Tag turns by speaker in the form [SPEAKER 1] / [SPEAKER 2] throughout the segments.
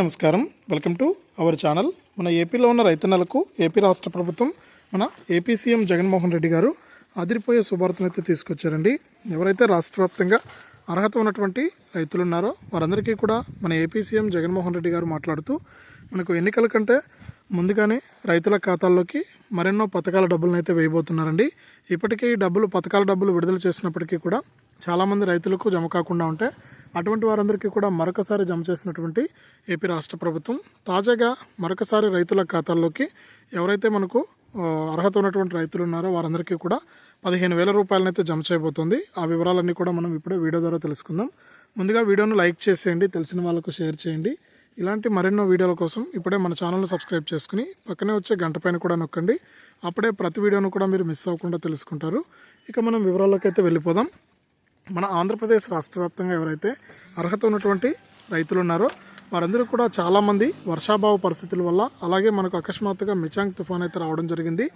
[SPEAKER 1] నమస్కారం. Welcome to our channel. మన ఏపీలో ఉన్న రైతన్నలకు ఏపీ రాష్ట్ర ప్రభుత్వం మన ఏపీ సీఎం జగన్మోహన్ రెడ్డి గారు అదిరిపోయే శుభార్తను అయితే తీసుకొచ్చారండి. ఎవరైతే రాష్ట్ర వ్యాప్తంగా అర్హత ఉన్నటువంటి రైతులు ఉన్నారో వారందరికీ కూడా మన ఏపీ సీఎం జగన్మోహన్ రెడ్డి గారు మాట్లాడుతూ మనకు ఎన్నికల కంటే ముందుగానే రైతుల ఖాతాల్లోకి మరెన్నో పథకాల డబ్బులను అయితే వేయబోతున్నారండి. ఇప్పటికే ఈ డబ్బులు పథకాల డబ్బులు విడుదల చేసినప్పటికీ కూడా చాలామంది రైతులకు జమ కాకుండా ఉంటే అటువంటి వారందరికీ కూడా మరొకసారి జమ చేసినటువంటి ఏపీ రాష్ట్ర ప్రభుత్వం. తాజాగా మరొకసారి రైతుల ఖాతాల్లోకి ఎవరైతే మనకు అర్హత ఉన్నటువంటి రైతులు ఉన్నారో వారందరికీ కూడా పదిహేను వేల రూపాయలనైతే జమ చేయబోతుంది. ఆ వివరాలన్నీ కూడా మనం ఇప్పుడే వీడియో ద్వారా తెలుసుకుందాం. ముందుగా వీడియోను లైక్ చేసేయండి తెలిసిన వాళ్ళకు షేర్ చేయండి. ఇలాంటి మరెన్నో వీడియోల కోసం ఇప్పుడే మన ఛానల్ను సబ్స్క్రైబ్ చేసుకుని పక్కనే వచ్చే గంట పైన కూడా నొక్కండి. అప్పుడే ప్రతి వీడియోను కూడా మీరు మిస్ అవ్వకుండా తెలుసుకుంటారు. ఇక మనం వివరాల్లోకి అయితే వెళ్ళిపోదాం. మన ఆంధ్రప్రదేశ్ రాష్ట్ర వ్యాప్తంగా ఎవరైతే అర్హత ఉన్నటువంటి రైతులు ఉన్నారో వారందరూ కూడా చాలామంది వర్షాభావ పరిస్థితుల వల్ల అలాగే మనకు అకస్మాత్తుగా మిచాంగ్ తుఫాన్ అయితే రావడం జరిగింది.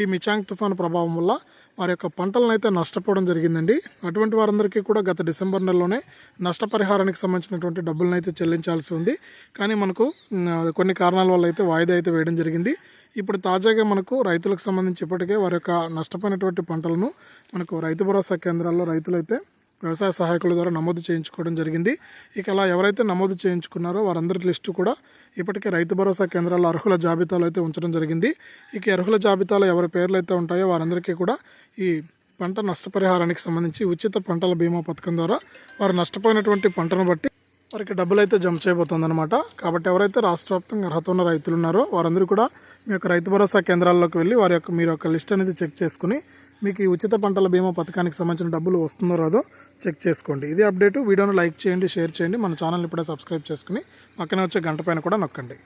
[SPEAKER 1] ఈ మిచాంగ్ తుఫాన్ ప్రభావం వల్ల వారి యొక్క పంటలను అయితే నష్టపోవడం జరిగిందండి. అటువంటి వారందరికీ కూడా గత డిసెంబర్ నెలలోనే నష్టపరిహారానికి సంబంధించినటువంటి డబ్బులను అయితే చెల్లించాల్సి ఉంది. కానీ మనకు కొన్ని కారణాల వల్ల అయితే వాయిదా అయితే వేయడం జరిగింది. ఇప్పుడు తాజాగా మనకు రైతులకు సంబంధించి ఇప్పటికే వారి యొక్క నష్టపోయినటువంటి పంటలను మనకు రైతు భరోసా కేంద్రాల్లో రైతులైతే వ్యవసాయ సహాయకుల ద్వారా నమోదు చేయించుకోవడం జరిగింది. ఇక అలా ఎవరైతే నమోదు చేయించుకున్నారో వారందరి లిస్టు కూడా ఇప్పటికే రైతు భరోసా కేంద్రాల్లో అర్హుల జాబితాలో అయితే ఉంచడం జరిగింది. ఇక అర్హుల జాబితాలో ఎవరి పేర్లు అయితే ఉంటాయో వారందరికీ కూడా ఈ పంట నష్టపరిహారానికి సంబంధించి ఉచిత పంటల బీమా పథకం ద్వారా వారు నష్టపోయినటువంటి పంటను బట్టి వారికి డబ్బులు అయితే జమ చేయబోతుందన్నమాట. కాబట్టి ఎవరైతే రాష్ట్ర వ్యాప్తంగా అర్హత ఉన్న రైతులు ఉన్నారో వారందరూ కూడా మీ యొక్క రైతు భరోసా కేంద్రాల్లోకి వెళ్ళి వారి యొక్క మీరు యొక్క లిస్ట్ అనేది చెక్ చేసుకుని మీకు ఈ ఉచిత పంటల బీమా పథకానికి సంబంధించిన డబ్బులు వస్తుందో రాదో చెక్ చేసుకోండి. ఇది అప్డేట్. వీడియోను లైక్ చేయండి షేర్ చేయండి. మన ఛానల్ ఇప్పుడే సబ్స్క్రైబ్ చేసుకుని పక్కనే వచ్చే గంట పైన కూడా నొక్కండి.